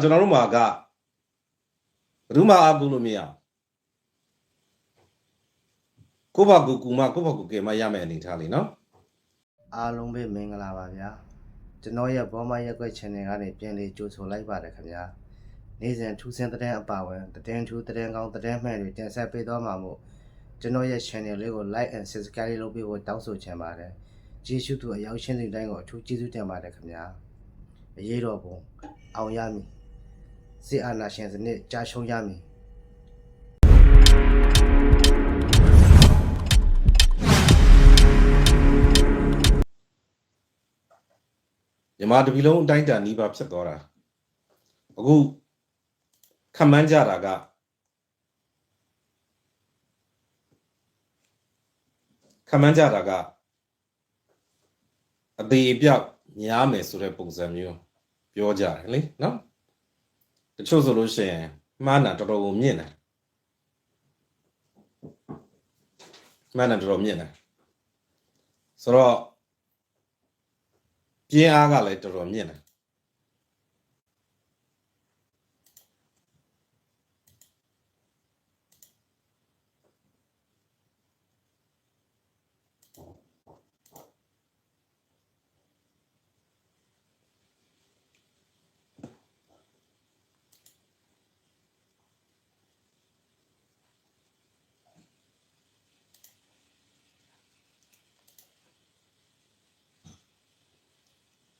ကျွန်တော်တို့မှာကဘယ်သူမှအားကိုးလို့မရဘူးကိုယ့်ဘာကိုယ်ကူမကိုယ့်ဘာကိုယ်ကယ်မရမယ်အနေထားလေးနော်အားလုံးပဲမင်္ဂလာပါဗျာကျွန်တော်ရဲ့ဘောမရက်ွက် channel ကနေပြန်လေးကြိုဆိုလိုက်ပါတယ်ခင်ဗျာနေ့စဉ်ထူးဆန်းတဲ့အပါဝင်တဲ့ထူးတဲ့ကောင်းတဲ့မှန်တွေတင်ဆက်ပေးသွားမှာမို့ကျွန်တော်ရဲ့ channel လေးကို like and subscribe လုပ်ပေးဖို့တောင်းဆိုချင်ပါတယ်ကျေးဇူးတူအရောက်ရှင်းတဲ့တိုင်းကိုအထူးကျေးဇူးတင်ပါတယ်ခင်ဗျာအရေးတော်ပုံအောင်ရမည် စစ်အာဏာရှင်စနစ်ကြာရှုံးရမည်မြန်မာတပီလုံးအတိုင်းတန်နီးပါဖြစ်သွားတာအခုခံမှန်းကြတာကခံမှန်းကြတာကအသေးအပြောက်များမယ်ဆိုတဲ့ပုံစံမျိုးပြောကြတယ်လေနော် တချို့ဆိုလို့ရှိရင်မှားတာတော်တော်ကိုမြင့်တယ်မှားတာတော်တော်မြင့်တယ်ဆိုတော့ပြင်းအားကလည်းတော်တော်မြင့်တယ်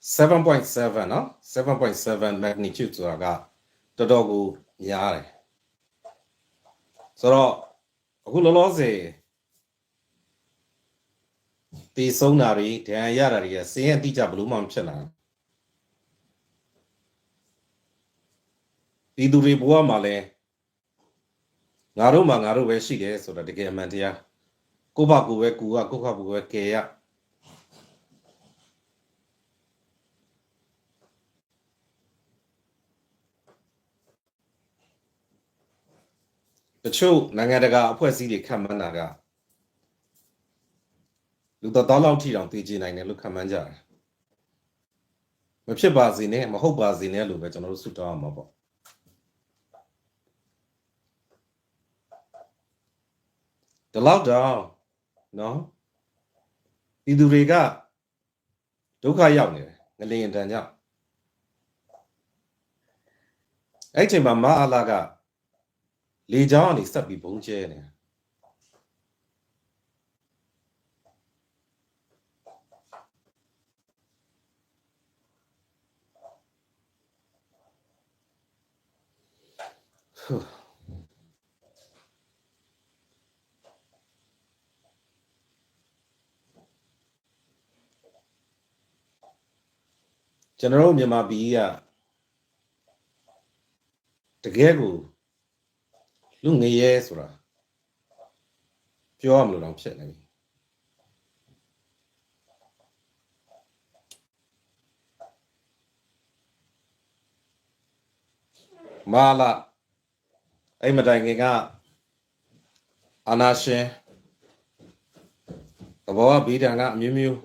7.7เนาะ7.7 magnitude ဆိုတာကတော်တော်ကိုများတယ်ဆိုတော့အခုလောလောဆယ်တည်ဆုံးတာတွေဒဏ်ရာရတာတွေကစင်းရတိကျဘလို့မှမဖြစ်လာဘူးဒီသူတွေဘဝမှာလဲငါတို့မှာငါတို့ပဲရှိတယ်ဆိုတာတကယ်အမှန်တရားကိုယ့်ဘကိုယ်ပဲကူကကိုယ့်ခါကိုယ်ပဲကယ်ရ တချို့နိုင်ငံတကာအဖွဲ့အစည်းတွေခံမှန်းတာကလူတော်တော်လောက်ထိတောင်သိကြနိုင်တယ်လို့ခံမှန်းကြတယ်မဖြစ်ပါစေနဲ့မဟုတ်ပါစေနဲ့လို့ပဲကျွန်တော်တို့ဆုတောင်းအောင်ပါပေါ့ဒီလောက်တောင်နော်ဒီသူတွေကဒုက္ခရောက်နေတယ်ငလျင်တန်ကြောင့်အဲ့ဒီအချိန်မှာမအားလာက လေချောင်းကနေဆက်ပြီးဘုံကျဲနေတယ်ဟူးကျွန်တော်တို့မြန်မာပြည်ကတကယ်ကို လူငရဲဆိုတာပြောရမလို့တော့ဖြစ်နေပြီမာလာအဲ့မတိုင်ခင်ကအာနာရှင်သဘောကဗီဒံကအမျိုးမျိုး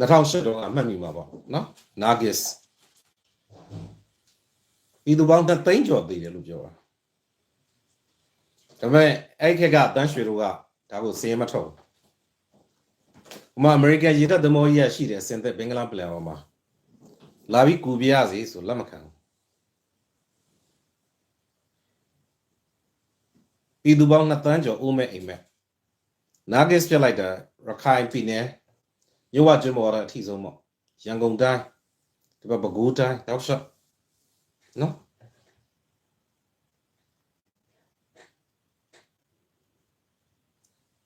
2008တော့အမှတ်မိမှာပေါ့နော်နာဂစ် ပြည်သူပေါင်းတစ်သိန်းကျော်သေးတယ်လို့ပြောတာဒါပေမဲ့အဲ့ခက်ကတန်းရွှေတို့ကဒါကိုစင်းမထုတ်ဘူးဥမာအမေရိကန်ရေတပ်သမောကြီးရရှိတယ်စင်သက်ဘင်္ဂလားပလန်ပေါ်မှာလာပြီးကူပြရစီဆိုလက်မခံဘူးပြည်သူပေါင်း2တန်းကျော်အိုးမဲ့အိမ်မဲ့နာဂစ်ပြလိုက်တာရခိုင်ပြည်နယ်မြို့ဝကျွန်းပေါ်တော့အထီဆုံးပေါ့ရန်ကုန်တိုင်းဒီဘက်ပဲခူးတိုင်းတောက်လျှောက် နော်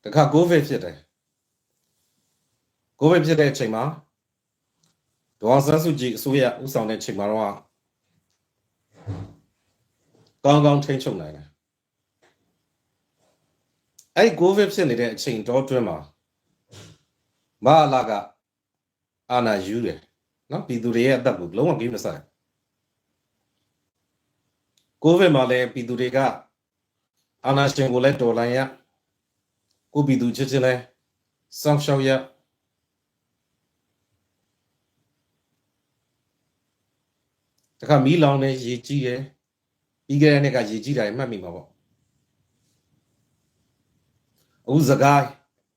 တခါကိုဗစ်ဖြစ်တယ်ကိုဗစ်ဖြစ်တဲ့အချိန်မှာဒေါ်အောင်ဆန်းစုကြည်အစိုးရဥဆောင်တဲ့အချိန်မှာတော့ကောင်းကောင်းထိန်းချုပ်နိုင်တယ်အဲ့ကိုဗစ်ဖြစ်နေတဲ့အချိန်တော့တွင်းမှာမဟာလာကအာနာယူတယ်နော်ပြည်သူတွေရဲ့အသက်ကိုလုံးဝကိမဆိုင် ကိုဗစ်မှာလည်းပြည်သူတွေကအာဏာရှင်ကိုလည်းတော်လှန်ရကိုပြည်သူချင်းချင်းလည်းစောင့်ရှောက်ရတခါမီးလောင်နေရေကြီးရယ်ပြီးခဲ့တဲ့နှစ်ကရေကြီးတာမှတ်မိမှာပေါ့အခုစကား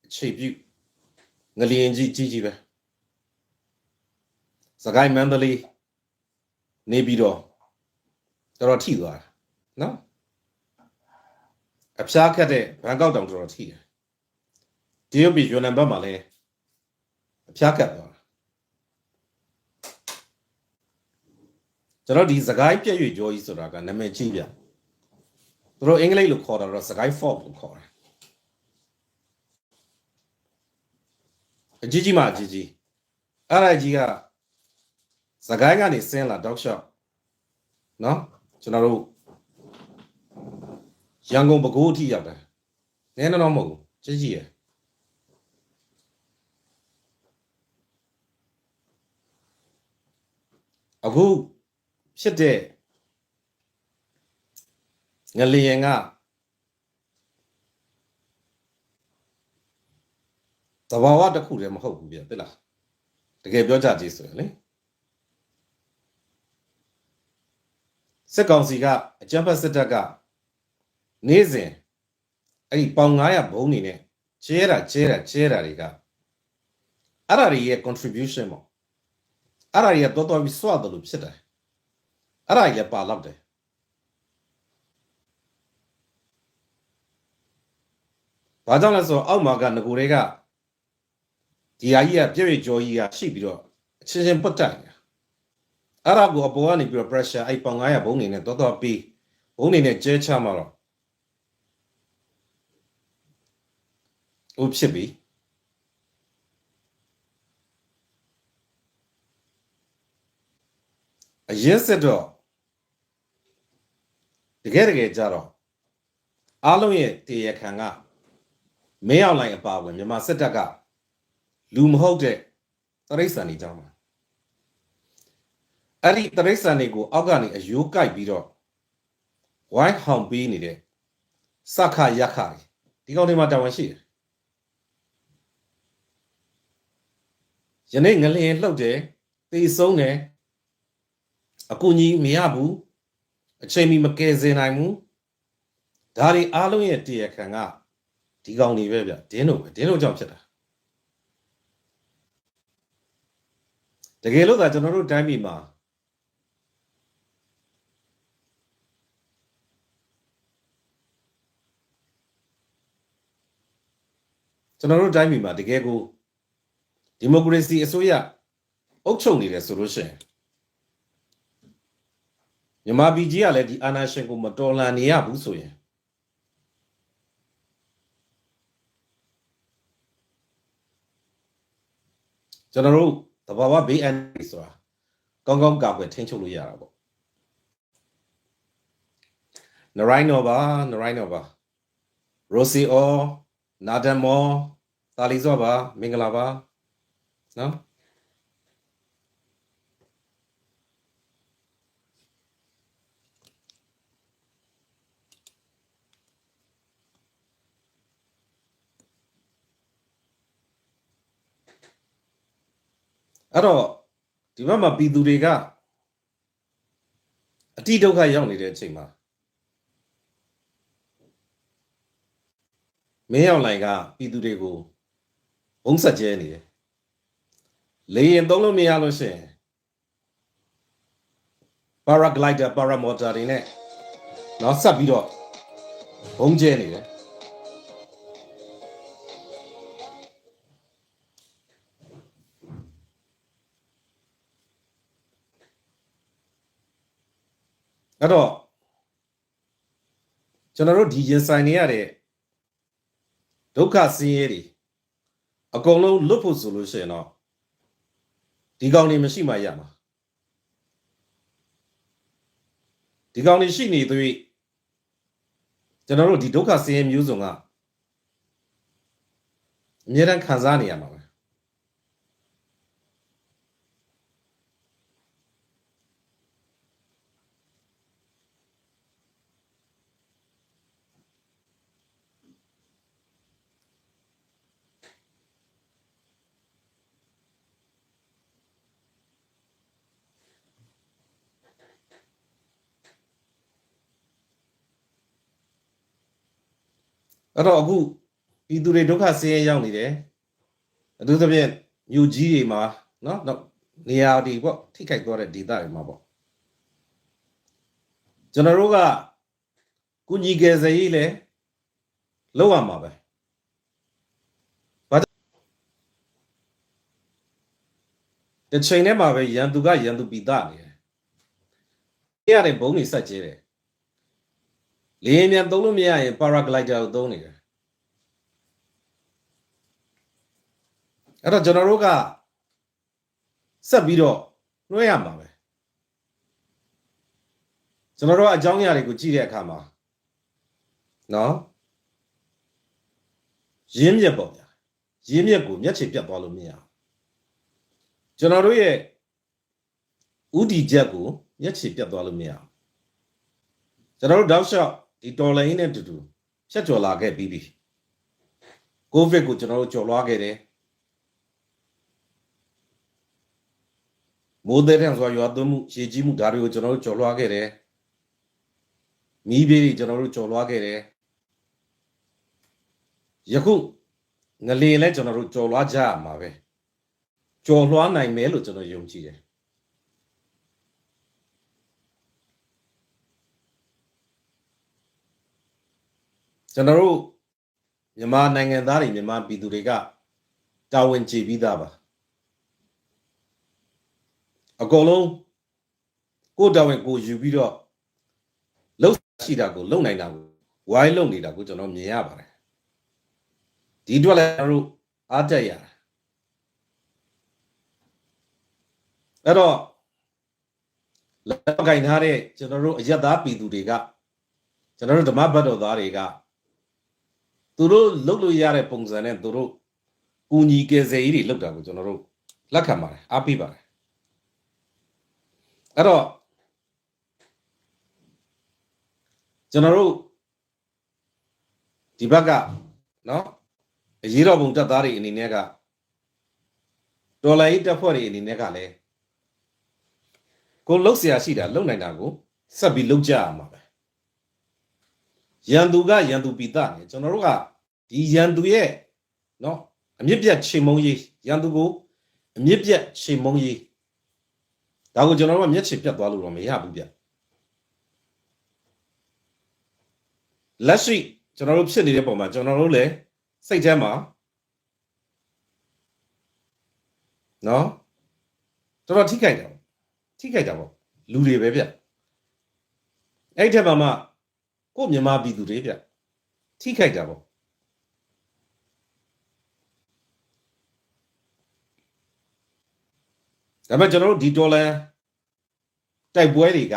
အခြေပြုငလျင်ကြီးကြီးကြီးပဲစကိုင်းမန္တလေးနေပြီးတော့ တော်တော်ထိသွားတာနော်အဖျားခတ်တဲ့ဘန်ကောက်တောင်တော်တော်ထိတယ်ဒီရုပ်ပြည်ယူနံဘတ်မှာလည်းအဖျားခတ်သွားတာကျွန်တော်ဒီစကိုင်းပြည့်ရွေ့ကြောကြီးဆိုတာကနာမည်ကြီးပြသူတို့အင်္ဂလိပ်လိုခေါ်တာတော့စကိုင်း fault လို့ခေါ်တယ်အကြီးကြီးမှအကြီးကြီးအဲ့ဒါကြီးကစကိုင်းကနေဆင်းလာတောက်လျှောက်နော် ကျွန်တော်တို့ရန်ကုန်ပဲခူးအထိရောက်တယ်နည်းနည်းတော့မဟုတ်ဘူးကြီးကြီးရယ်အခုဖြစ်တဲ့ငလျင်ကသဘာဝတစ်ခုတည်းမဟုတ်ဘူးပြသိလားတကယ်ပြောကြကြည့်ဆိုရင်လေ စစ်ကောင်စီကအကြမ်းဖက်စစ်တပ်ကနေ့စဉ်အဲ့ဒီပေါင်900ဘုံနေနဲ့ကျဲတာကျဲတာကျဲတာတွေကအဲ့ဒါတွေရဲ့ contribution ပေါ့အဲ့ဒါတွေကတော်တော်ပြီးစွတ်တယ်လို့ဖြစ်တယ်အဲ့ဒါကြီးလည်းပါတော့တယ်ဘာကြောင့်လဲဆိုတော့အောက်မှာကငကိုတွေကဒီဟာကြီးကပြည့်ပြည့်ကြောကြီးကရှိပြီးတော့အချင်းချင်းပတ်တက်နေတာ အဲ့ဒါကိုအပေါ်ကနေပြီးတော့ pressure အဲ့ပေါင်900ဘုံနေနဲ့တော်တော်ပြီးဘုံနေနဲ့ကျဲချမှာတော့ဟိုဖြစ်ပြီအရင်စစ်တော့တကယ်တကယ်ကြတော့အားလုံးရဲ့တေရခံကမင်းအောင်လိုင်အပါဝင်မြန်မာစစ်တပ်ကလူမဟုတ်တဲ့တရိษံနေကြောင်းပါ အဲ့ဒီတရိษံတွေကိုအောက်ကနေအယိုးကိုက်ပြီးတော့ဝိုင်းဟောင်ပေးနေတဲ့စခရခတွေဒီကောင်တွေမှာတာဝန်ရှိတယ်ယနေ့ငလျင်လှုပ်တယ်သေဆုံးတယ်အကူကြီးမရဘူးအချိန်မီမကယ်စင်နိုင်ဘူးဒါတွေအားလုံးရဲ့တရားခံကဒီကောင်တွေပဲဗျဒင်းတို့ပဲဒင်းတို့ကြောင့်ဖြစ်တာတကယ်လို့သာကျွန်တော်တို့တိုင်းပြည်မှာ ကျွန်တော်တို့တိုင်းပြည်မှာတကယ်ကိုဒီမိုကရေစီအစိုးရအုပ်ချုပ်နေတယ်ဆိုလို့ရှိရင်မြန်မာပြည်ကြီးကလည်းဒီအာဏာရှင်ကိုမတော်လှန်နေရဘူးဆိုရင်ကျွန်တော်တို့တဘာဝဘေးအန္တရာယ်ဆိုတာကောင်းကောင်းကာကွယ်ထိန်းချုပ်လို့ရတာပေါ့နရိုင်းနော်ပါနရိုင်းနော်ပါရိုစီအော နာဒမ်မောတာလီဇောပါမင်္ဂလာပါနော်အဲ့တော့ဒီဘက်မှာပြည်သူတွေကအတိဒုက္ခရောက်နေတဲ့အချိန်မှာ မင်းအောင်လိုင်ကပြည်သူတွေကိုဘုံဆက်ကျဲနေတယ်လေရင်သုံးလို့မရလို့ရှိရင် paraglider paramotor တွေနဲ့နောက်ဆက်ပြီးတော့ဘုံကျဲနေတယ်အဲ့တော့ကျွန်တော်တို့ဒီရင်ဆိုင်နေရတဲ့ ဒုက္ခဆင်းရဲတွေအကုန်လုံးလွတ်ဖို့ဆိုလို့ရှိရင်တော့ဒီကောင်တွေမရှိမှရမှာဒီကောင်တွေရှိနေသွေးကျွန်တော်တို့ဒီဒုက္ခဆင်းရဲမျိုးစုံကအမြဲတမ်းခံစားနေရမှာပဲ အဲ့တော့အခုပြည်သူတွေဒုက္ခဆင်းရဲရောက်နေတယ်အထူးသဖြင့်မြို့ကြီးတွေမှာနော်နောက်နေရာတွေပေါ့ထိခိုက်သွားတဲ့ဒေသတွေမှာပေါ့ကျွန်တော်တို့ကကုညီကယ်ဆယ်ရေးလဲလောက်ရမှာပဲဘာတစ်ချိန်တည်းမှာပဲရန်သူကရန်သူပိသနေတယ်။အဲ့ရတဲ့ဘုံတွေဆက်ကျဲတယ်။ လေယာဉ်မြန်သုံးလို့မရရင် paraglider ကိုသုံးနေတယ်။အဲ့တော့ကျွန်တော်တို့ကဆက်ပြီးတော့နှွှဲရမှာပဲ။ကျွန်တော်တို့ကအကြောင်းအရာတွေကိုကြည့်တဲ့အခါမှာနော်ရင်းမြစ်ပေါ့ဗျာ။ရင်းမြစ်ကိုမျက်ခြေပြတ်သွားလို့မရဘူး။ကျွန်တော်တို့ရဲ့ဥတီချက်ကိုမျက်ခြေပြတ်သွားလို့မရဘူး။ကျွန်တော်တို့တောက်လျှောက် ဒီတော်လိုင်းနဲ့တူတူဖြတ်ကျော်လာခဲ့ပြီးပြီ။ကိုဗစ်ကိုကျွန်တော်တို့ကျော်လွှားခဲ့တယ်။မိုးတဲ့တန်စွာရွာသွန်းမှုရေကြီးမှုဒါတွေကိုကျွန်တော်တို့ကျော်လွှားခဲ့တယ်။မီးဘေးတွေကျွန်တော်တို့ကျော်လွှားခဲ့တယ်။ယခုငလေလဲကျွန်တော်တို့ကျော်လွှားကြရမှာပဲ။ကျော်လွှားနိုင်မယ်လို့ကျွန်တော်ယုံကြည်တယ်။ ကျွန်တော်တို့မြန်မာနိုင်ငံသားတွေမြန်မာပြည်သူတွေကတာဝန်ကျေပြီးသားပါအကုန်လုံးကိုယ်တာဝန်ကိုယ်ယူပြီးတော့လှုပ်ရှိတာကိုလုံနိုင်တာကိုဝိုင်းလုံနေတာကိုကျွန်တော်မြင်ရပါတယ်ဒီအတွက်လည်းကျွန်တော်တို့အားတက်ရတာအဲ့တော့လက်ကင်ထားတဲ့ကျွန်တော်တို့အယက်သားပြည်သူတွေကကျွန်တော်တို့ဓမ္မဘတ်တော်သားတွေက သူတို့လုတ်လို့ရတဲ့ပုံစံနဲ့သူတို့ကူညီကယ်ဆယ်ရေးတွေလုပ်တာကိုကျွန်တော်တို့လက်ခံပါတယ်အားပေးပါတယ်အဲ့တော့ကျွန်တော်တို့ဒီဘက်ကနော်အရေးတော်ပုံတပ်သားတွေအနေနဲ့ကဒေါ်လာရေးတပ်ဖွဲ့တွေအနေနဲ့ကလည်းကိုလှုပ်เสียရှိတာလှုပ်နိုင်တာကိုဆက်ပြီးလှုပ်ကြရမှာပဲ ဲ ရန်သူကရန်သူပိတနေကျွန်တော်တို့ကဒီရန်သူရဲ့နော်အမြင့်ပြတ်ချိန်မုံရေးရန်သူကိုအမြင့်ပြတ်ချိန်မုံရေးဒါကိုကျွန်တော်တို့ကမျက်ခြေပြတ်သွားလို့တော့မရဘူးဗျလက်ရှိကျွန်တော်တို့ဖြစ်နေတဲ့ပုံမှာကျွန်တော်တို့လည်းစိတ်ထဲမှာနော်တော်တော်ထိခိုက်တယ်ထိခိုက်တာပေါ့လူတွေပဲဗျအဲ့ဒီထက်မှမှ ကို့မြန်မာပြည်သူတွေဗျထိခိုက်တာပေါ့ဒါပေမဲ့ကျွန်တော်တို့ဒီဒေါ်လာတိုက်ပွဲတွေက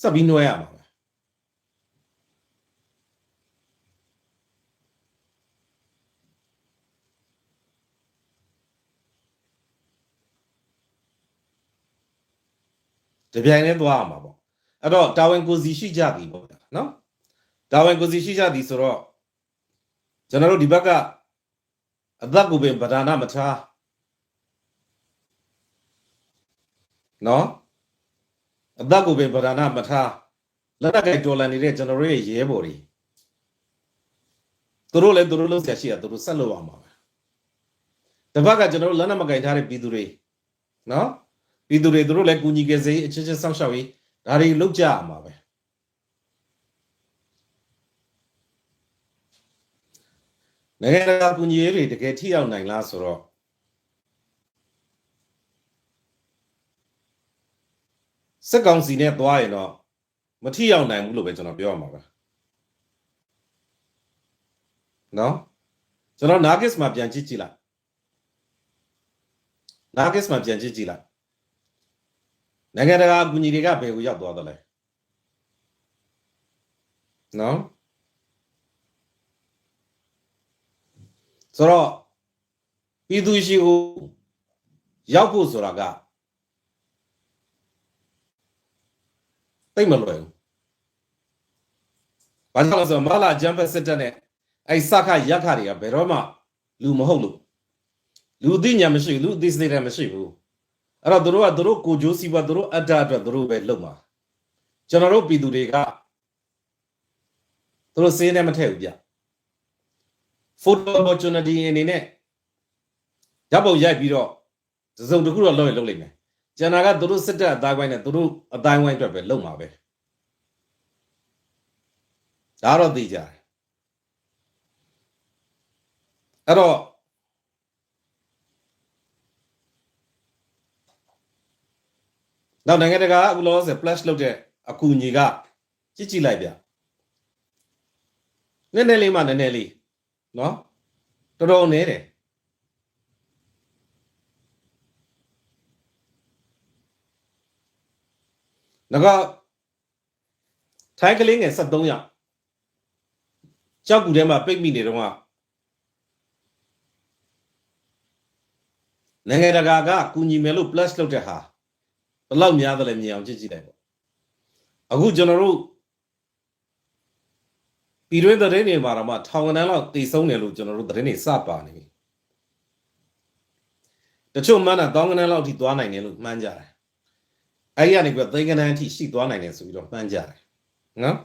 စပ်ပြီးနှွှဲရမှာပဲတပြိုင်တည်းသွားရမှာပေါ့ အဲ့တော့တာဝန်ကိုစီရှိကြပြီပေါ့ဗျာနော်တာဝန်ကိုစီရှိကြသည်ဆိုတော့ကျွန်တော်တို့ဒီဘက်ကအသက်ကိုပင်ပဒါနမထားနော်အသက်ကိုပင်ပဒါနမထားလက်နက်ကိုက်တော်လန်နေတဲ့ကျွန်တော်တို့ရဲ့ရဲဘော်တွေသူတို့လည်းသူတို့လုပ်ဆရာရှိတာသူတို့ဆက်လုပ်အောင်ပါပဲတစ်ဘက်ကကျွန်တော်တို့လက်နက်မကင်ထားတဲ့ပြည်သူတွေနော်ပြည်သူတွေသူတို့လည်းကူညီကြစေးအချင်းချင်းစောင့်ရှောက်ရေး ဒါတွေလုပ်ကြရမှာပဲနိုင်ငံတကာကူညီရေးတွေတကယ်ထိရောက်နိုင်လားဆိုတော့စက်ကောင်စီနဲ့သွားရင်တော့မထိရောက်နိုင်ဘူးလို့ပဲကျွန်တော်ပြောရမှာပါနော်ကျွန်တော် Nagis မှာပြန်ကြည့်ကြည့်လိုက် Nagis မှာပြန်ကြည့်ကြည့်လိုက် နိုင်ငံတကာအကူအညီတွေကဘယ်ကိုရောက်သွားသလဲနော်ဆိုတော့ပြည်သူရှိကိုရောက်ဖို့ဆိုတာကတိတ်မလွယ်ဘူးဘာကြောင့်လဲဆိုတော့မလာဂျမ်ဘတ်စစ်တပ်နဲ့အဲ့စခရက်ခတွေကဘယ်တော့မှလူမဟုတ်လို့လူအသိဉာဏ်မရှိဘူးလူအသိစတဲ့မရှိဘူး အဲ့တော့တို့ကတို့ကိုဂျိုးစီပါတို့အတ္တအတွက်တို့ပဲလုံမှာကျွန်တော်တို့ပြည်သူတွေကတို့စင်းနဲ့မထည့်ဘူးဗျ photo opportunity အနေနဲ့ဓာတ်ပုံရိုက်ပြီးတော့တစ်စုံတစ်ခုတော့လုပ်ရင်လုပ်လိမ့်မယ်ကျန်တာကသူတို့စစ်တပ်အတိုင်းဝိုင်းနဲ့သူတို့အတိုင်းဝိုင်းအတွက်ပဲလုပ်မှာပဲဒါတော့သိကြတယ်အဲ့တော့ နောက်နိုင်ငံတကာကအခုလောလောဆယ် flash လုပ်တဲ့အကူအညီကကြည့်ကြည့်လိုက်ဗျနည်းနည်းလေးမှနည်းနည်းလေးနော်တော်တော်နည်းတယ်ငါကထိုင်းကလေးငယ်73ယောက်ကြောက်ကူထဲမှာပိတ်မိနေတော့ကနိုင်ငံတကာကကူညီမယ်လို့ plus လုပ်တဲ့ဟာ ဘယ်လောက်များသလဲမြင်အောင်ကြည့်ကြည့်လိုက်ပေါ့အခုကျွန်တော်တို့ပြည်တွင်းသတင်းတွေမှာတော့မှထောင်ကနန်းလောက်တည်ဆုံးတယ်လို့ကျွန်တော်တို့သတင်းတွေစပါနေပြီတချို့မှန်းတာတောင်းကနန်းလောက်ထိသွားနိုင်တယ်လို့မှန်းကြတယ်အဲ့ဒီကနေပြီးတော့သိန်းကနန်းအထိရှိသွားနိုင်တယ်ဆိုပြီးတော့မှန်းကြတယ်နော်